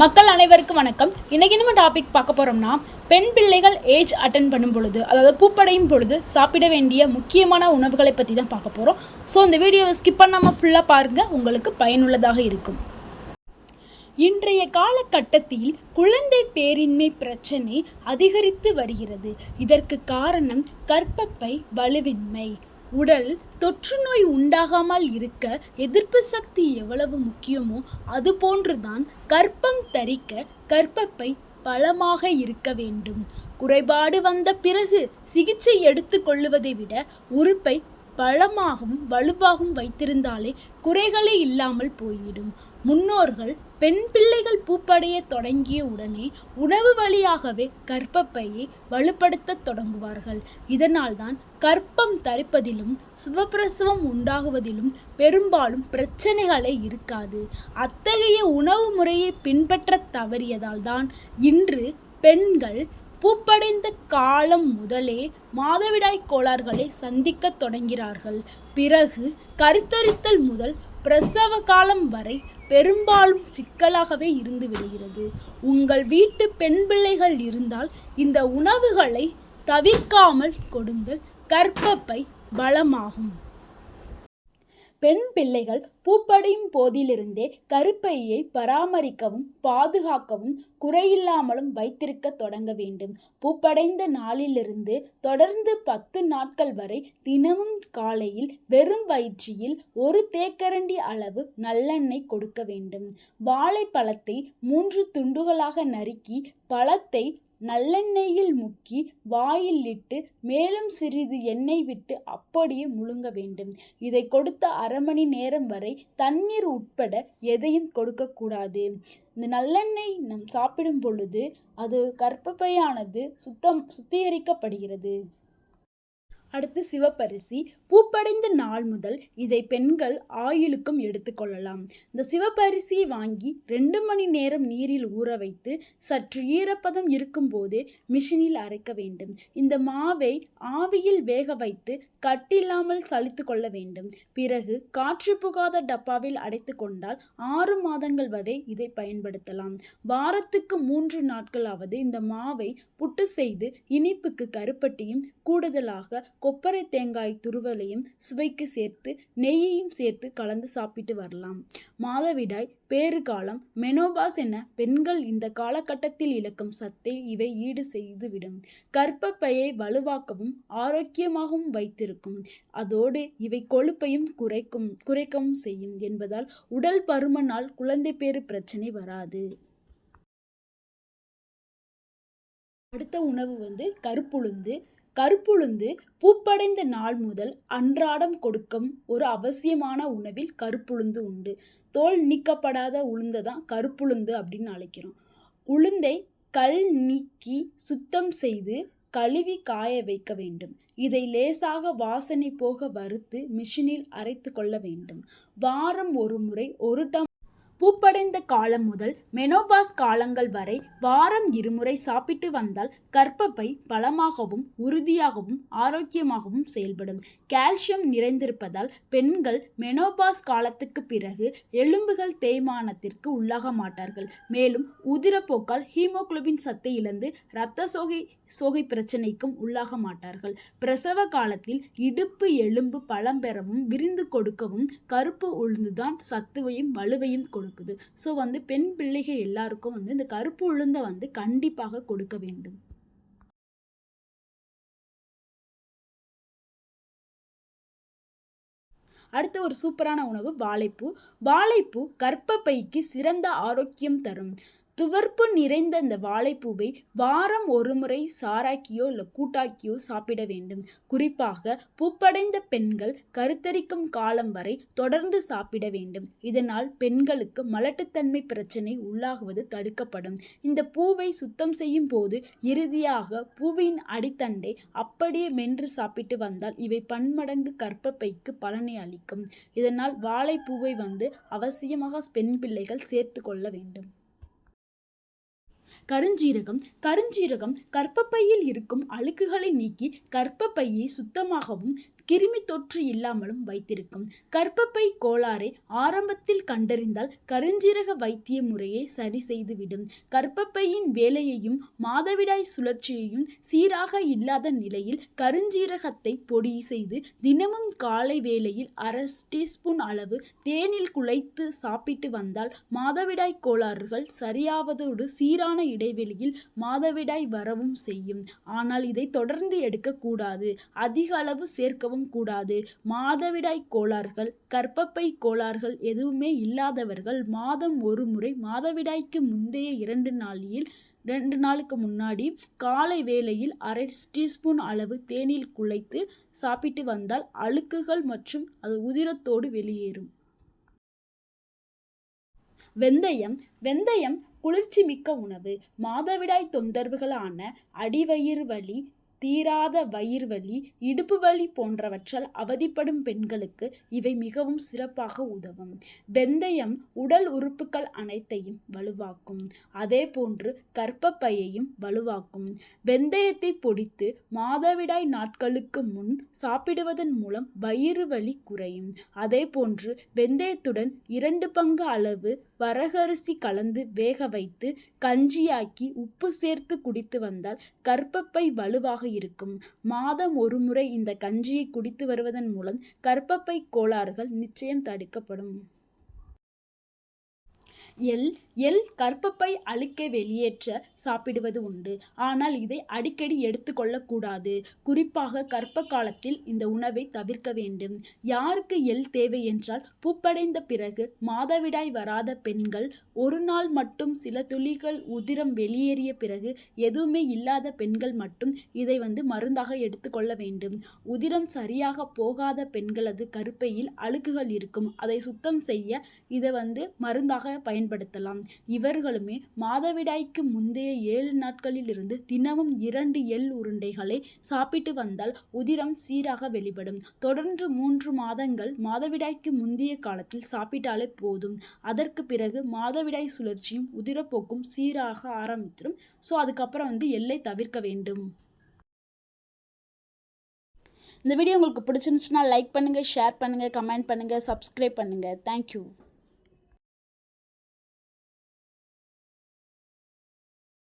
மக்கள் அனைவருக்கும் வணக்கம். இன்றைக்கி நம்ம டாபிக் பார்க்க போகிறோம்னா பெண் பிள்ளைகள் ஏஜ் அட்டன் பண்ணும் பொழுது அதாவது பூப்படையும் பொழுது சாப்பிட வேண்டிய முக்கியமான உணவுகளை பற்றி தான் பார்க்க போகிறோம் ஸோ இந்த வீடியோவை ஸ்கிப் பண்ணாமல் ஃபுல்லாக பாருங்கள் உங்களுக்கு பயனுள்ளதாக இருக்கும். இன்றைய காலகட்டத்தில் குழந்தை பேரின்மை பிரச்சனை அதிகரித்து வருகிறது. இதற்கு காரணம் கற்பப்பை வலுவின்மை. உடல் தொற்றுநோய் உண்டாகாமல் இருக்க எதிர்ப்பு சக்தி எவ்வளவு முக்கியமோ அதுபோன்றுதான் கர்ப்பம் தரிக்க கர்ப்பப்பை பலமாக இருக்க வேண்டும். குறைபாடு வந்த பிறகு சிகிச்சை எடுத்துக்கொள்ளுவதை விட உறுப்பை பலமாகவும் வலுவாகவும் வைத்திருந்தாலே குறைகளே இல்லாமல் போய்விடும். முன்னோர்கள் பெண் பிள்ளைகள் பூப்படைய தொடங்கிய உடனே உணவு வழியாகவே கர்ப்பப்பையை வலுப்படுத்த தொடங்குவார்கள். இதனால்தான் கற்பம் தரிப்பதிலும் சுபப்பிரசவம் உண்டாகுவதிலும் பெரும்பாலும் பிரச்சனைகளே இருக்காது. அத்தகைய உணவு முறையை பின்பற்ற தவறியதால் தான் இன்று பெண்கள் பூப்படைந்த காலம் முதலே மாதவிடாய் கோளாறுகளை சந்திக்க தொடங்கிறார்கள். பிறகு கருத்தரித்தல் முதல் பிரசவ காலம் வரை பெரும்பாலும் சிக்கலாகவே இருந்து விடுகிறது. உங்கள் வீட்டு பெண் பிள்ளைகள் இருந்தால் இந்த உணவுகளை தவிர்க்காமல் கொடுங்கள். கற்பப்பை பலமாகும். பெண் பிள்ளைகள் பூப்படையும் போதிலிருந்தே கருப்பையை பராமரிக்கவும் பாதுகாக்கவும் குறையில்லாமலும் வைத்திருக்க தொடங்க வேண்டும். பூப்படைந்த நாளிலிருந்து தொடர்ந்து பத்து நாட்கள் வரை தினமும் காலையில் வெறும் வயிற்றில் ஒரு தேக்கரண்டி அளவு நல்லெண்ணெய் கொடுக்க வேண்டும். வாழைப்பழத்தை மூன்று துண்டுகளாக நறுக்கி பழத்தை நல்லெண்ணெயில் முக்கி வாயில் இட்டு மேலும் சிறிது எண்ணெய் விட்டு அப்படியே முழுங்க வேண்டும். இதை கொடுத்த அரை மணி நேரம் வரை தண்ணீர் உட்பட எதையும் கொடுக்கக்கூடாது இந்த நல்லெண்ணெய் நம் சாப்பிடும் பொழுது அது கர்ப்பப்பையானது சுத்தம் சுத்திகரிக்கப்படுகிறது. அடுத்து சிவப்பரிசி. பூப்படைந்த நாள் முதல் இதை பெண்கள் ஆயுளுக்கும் எடுத்துக்கொள்ளலாம் இந்த சிவப்பரிசியை வாங்கி ரெண்டு மணி நேரம் நீரில் ஊற வைத்து சற்று ஈரப்பதம் இருக்கும்போதே மிஷினில் அரைக்க வேண்டும். இந்த மாவை ஆவியில் வேக வைத்து கட்டில்லாமல் சலித்து கொள்ள வேண்டும். பிறகு காற்று புகாத டப்பாவில் அடைத்து கொண்டால் ஆறு மாதங்கள் வரை இதை பயன்படுத்தலாம். வாரத்துக்கு மூன்று நாட்களாவது இந்த மாவை புட்டு செய்து இனிப்புக்கு கருப்பட்டியும் கூடுதலாக கொப்பரை தேங்காய் துருவலையும் சுவைக்கு சேர்த்து நெய்யையும் சேர்த்து கலந்து சாப்பிட்டு வரலாம். மாதவிடாய் பேறுகாலம் மெனோபாஸ் என பெண்கள் இந்த காலகட்டத்தில் இழக்கும் சத்தை இவை ஈடு செய்துவிடும். கர்ப்பப்பையை வலுவாக்கவும் ஆரோக்கியமாகவும் வைத்திருக்கும். அதோடு இவை கொழுப்பையும் குறைக்கும் குறைக்கவும் செய்யும் என்பதால் உடல் பருமனால் குழந்தை பேறு பிரச்சனை வராது. அடுத்த உணவு வந்து கருப்புளுந்து கருப்புளுந்து பூப்படைந்த நாள் முதல் அன்றாடம் கொடுக்கும் ஒரு அவசியமான உணவில் கருப்புளுந்து உண்டு. தோல் நீக்கப்படாத உளுந்தை தான் கருப்புளுந்து அப்படின்னு அழைக்கிறோம். உளுந்தை கல் நீக்கி சுத்தம் செய்து கழுவி காய வைக்க வேண்டும். இதை லேசாக வாசனை போக வறுத்து மிஷினில் அரைத்து கொள்ள வேண்டும். வாரம் ஒரு முறை ஒரு டம் பூப்படைந்த காலம் முதல் மெனோபாஸ் காலங்கள் வரை வாரம் இருமுறை சாப்பிட்டு வந்தால் கற்பப்பை பலமாகவும் உறுதியாகவும் ஆரோக்கியமாகவும் செயல்படும். கால்சியம் நிறைந்திருப்பதால் பெண்கள் மெனோபாஸ் காலத்துக்கு பிறகு எலும்புகள் தேய்மானத்திற்கு உள்ளாக மாட்டார்கள். மேலும் உதிரப்போக்கால் ஹீமோகுளோபின் சத்தை இழந்து இரத்த சோகை சோகை பிரச்சனைக்கும் உள்ளாக மாட்டார்கள். பிரசவ காலத்தில் இடுப்பு எலும்பு பழம் பெறவும் விரிந்து கொடுக்கவும் கருப்பு உளுந்துதான் சத்துவையும் வலுவையும் கொடுக்கும். இருக்குது. ஸோ வந்து பெண் பிள்ளைகள் எல்லாருக்கும் வந்து இந்த கருப்பு உளுந்தை வந்து கண்டிப்பாக கொடுக்க வேண்டும். அடுத்த ஒரு சூப்பரான உணவு வாழைப்பூ. வாழைப்பூ கர்ப்பப்பைக்கு சிறந்த ஆரோக்கியம் தரும். துவர்ப்பு நிறைந்த இந்த வாழைப்பூவை வாரம் ஒரு முறை சாராக்கியோ இல்லை கூட்டாக்கியோ சாப்பிட வேண்டும். குறிப்பாக பூப்படைந்த பெண்கள் கருத்தரிக்கும் காலம் வரை தொடர்ந்து சாப்பிட வேண்டும். இதனால் பெண்களுக்கு மலட்டுத்தன்மை பிரச்சனை உள்ளாகுவது தடுக்கப்படும். இந்த பூவை சுத்தம் செய்யும் போது இறுதியாக பூவின் அடித்தண்டை அப்படியே மென்று சாப்பிட்டு வந்தால் இவை பன்மடங்கு கற்பப்பைக்கு பலனை அளிக்கும். இதனால் வாழைப்பூவை வந்து அவசியமாக பெண் பிள்ளைகள் சேர்த்து கொள்ள வேண்டும். கருஞ்சீரகம் கருஞ்சீரகம் கர்ப்பப்பையில் இருக்கும் அழுக்குகளை நீக்கி கர்ப்பப்பையை சுத்தமாகவும் கிருமி தொற்று இல்லாமலும் வைத்திருக்கும். கர்ப்பப்பை கோளாறை ஆரம்பத்தில் கண்டறிந்தால் கருஞ்சீரக வைத்திய முறையை சரி செய்துவிடும். கர்ப்பப்பையின் வேலையையும் மாதவிடாய் சுழற்சியையும் சீராக இல்லாத நிலையில் கருஞ்சீரகத்தை பொடி செய்து தினமும் காலை வேளையில் அரை டீஸ்பூன் அளவு தேனில் குழைத்து சாப்பிட்டு வந்தால் மாதவிடாய் கோளாறுகள் சரியாவதோடு சீரான இடைவெளியில் மாதவிடாய் வரவும் செய்யும். ஆனால் இதை தொடர்ந்து எடுக்கக்கூடாது. அதிக அளவு சேர்க்கவும் கூடாது. மாதவிடாய் கோளாறுகள் கர்ப்பப்பை கோளாறுகள் எதுவுமே இல்லாதவர்கள் மாதம் ஒரு முறை மாதவிடாய்க்கு முந்தைய இரண்டு நாளில் ரெண்டு நாளுக்கு முன்னாடி காலை வேளையில் அரை டீஸ்பூன் அளவு தேனில் குழைத்து சாப்பிட்டு வந்தால் அழுக்குகள் மற்றும் அது உதிரத்தோடு வெளியேறும். வெந்தயம். வெந்தயம் குளிர்ச்சி மிக்க உணவு. மாதவிடாய் தொந்தரவுகளான அடிவயிறு வலி தீராத வயிறு வலி இடுப்பு வலி போன்றவற்றால் அவதிப்படும் பெண்களுக்கு இவை மிகவும் சிறப்பாக உதவும். வெந்தயம் உடல் உறுப்புகள் அனைத்தையும் வலுவாக்கும். அதே போன்று கர்ப்பப்பையையும் வலுவாக்கும். வெந்தயத்தை பொடித்து மாதவிடாய் நாட்களுக்கு முன் சாப்பிடுவதன் மூலம் வயிறு வலி குறையும். அதே போன்று வெந்தயத்துடன் இரண்டு பங்கு அளவு வரகரிசி கலந்து வேக வைத்து கஞ்சியாக்கி உப்பு சேர்த்து குடித்து வந்தால் கர்ப்பப்பை வலுவாக இருக்கும். மாதம் ஒரு முறை இந்த கஞ்சியை குடித்து வருவதன் மூலம் கர்ப்பப்பை கோளாறுகள் நிச்சயம் தடுக்கப்படும். எல் எல் கற்பப்பை அழுக்கை வெளியேற்ற சாப்பிடுவது உண்டு. ஆனால் இதை அடிக்கடி எடுத்துக்கொள்ளக்கூடாது குறிப்பாக கற்ப காலத்தில் இந்த உணவை தவிர்க்க வேண்டும். யாருக்கு எல் தேவை என்றால் பூப்படைந்த பிறகு மாதவிடாய் வராத பெண்கள் ஒரு நாள் மட்டும் சில துளிகள் உதிரம் வெளியேறிய பிறகு எதுவுமே இல்லாத பெண்கள் மட்டும் இதை வந்து மருந்தாக எடுத்துக்கொள்ள வேண்டும். உதிரம் சரியாக போகாத பெண்களது கருப்பையில் அழுக்குகள் இருக்கும். அதை சுத்தம் செய்ய இதை வந்து மருந்தாக பயன்படுத்தலாம். இவர்களுமே மாதவிடாய்க்கு முந்தைய ஏழு நாட்களிலிருந்து தினமும் இரண்டு எள் உருண்டைகளை சாப்பிட்டு வந்தால் உதிரம் சீராக வெளிப்படும். தொடர்ந்து மூன்று மாதங்கள் மாதவிடாய்க்கு முந்தைய காலத்தில் சாப்பிட்டாலே போதும். அதற்கு பிறகு மாதவிடாய் சுழற்சியும் உதிரப்போக்கும் சீராக ஆரம்பித்திடும். ஸோ அதுக்கப்புறம் வந்து எல்லை தவிர்க்க வேண்டும். இந்த வீடியோ உங்களுக்கு பிடிச்சிருந்துச்சுன்னா லைக் பண்ணுங்கள் ஷேர் பண்ணுங்கள் கமெண்ட் பண்ணுங்கள் சப்ஸ்கிரைப் பண்ணுங்கள் தேங்க்யூ